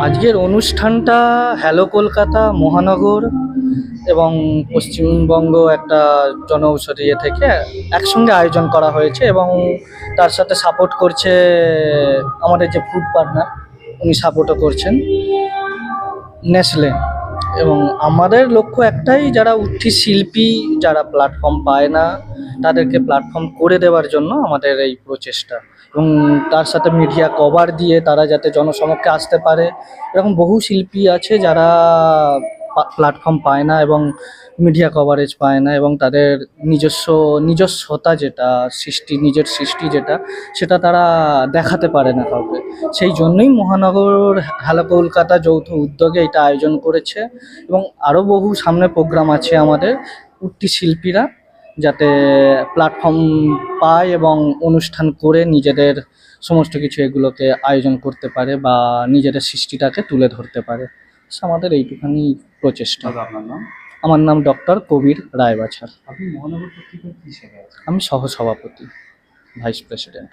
আজকের অনুষ্ঠানটা হ্যালো কলকাতা, মহানগর এবং পশ্চিমবঙ্গ একটা জনঔষধি ইয়ে থেকে একসঙ্গে আয়োজন করা হয়েছে এবং তার সাথে সাপোর্ট করছে আমাদের যে ফুড পার্টনার উনি সাপোর্টও করছেন। নেসলে এবং আমাদের লক্ষ্য একটাই, যারা উঠি শিল্পী যারা প্ল্যাটফর্ম পায় না, তাদেরকে প্ল্যাটফর্ম করে দেওয়ার জন্য আমাদের এই প্রচেষ্টা। এবং তার সাথে মিডিয়া কভার দিয়ে তারা যাতে জনসমক্ষে আসতে পারে। এরকম বহু শিল্পী আছে যারা প্ল্যাটফর্ম পায় না এবং মিডিয়া কভারেজ পায় না এবং তাদের নিজস্ব, নিজস্বতা যেটা, সৃষ্টি, নিজের সৃষ্টি যেটা, সেটা তারা দেখাতে পারে না কাউকে। সেই জন্যই মহানগর হ্যালো কলকাতা যৌথ উদ্যোগে এটা আয়োজন করেছে এবং আরও বহু সামনে প্রোগ্রাম আছে আমাদের উঠতি শিল্পীরা যাতে প্ল্যাটফর্ম পায় এবং অনুষ্ঠান করে নিজেদের সমস্ত কিছু এগুলোকে আয়োজন করতে পারে বা নিজেদের সৃষ্টিটাকে তুলে ধরতে পারে। আমাদের এইটুখানি প্রচেষ্টা। আপনার নাম? আমার নাম ডক্টর কবির রায়বাছার। আপনি মহানগর পত্রিকার কি আমি সহসভাপতি ভাইস প্রেসিডেন্ট।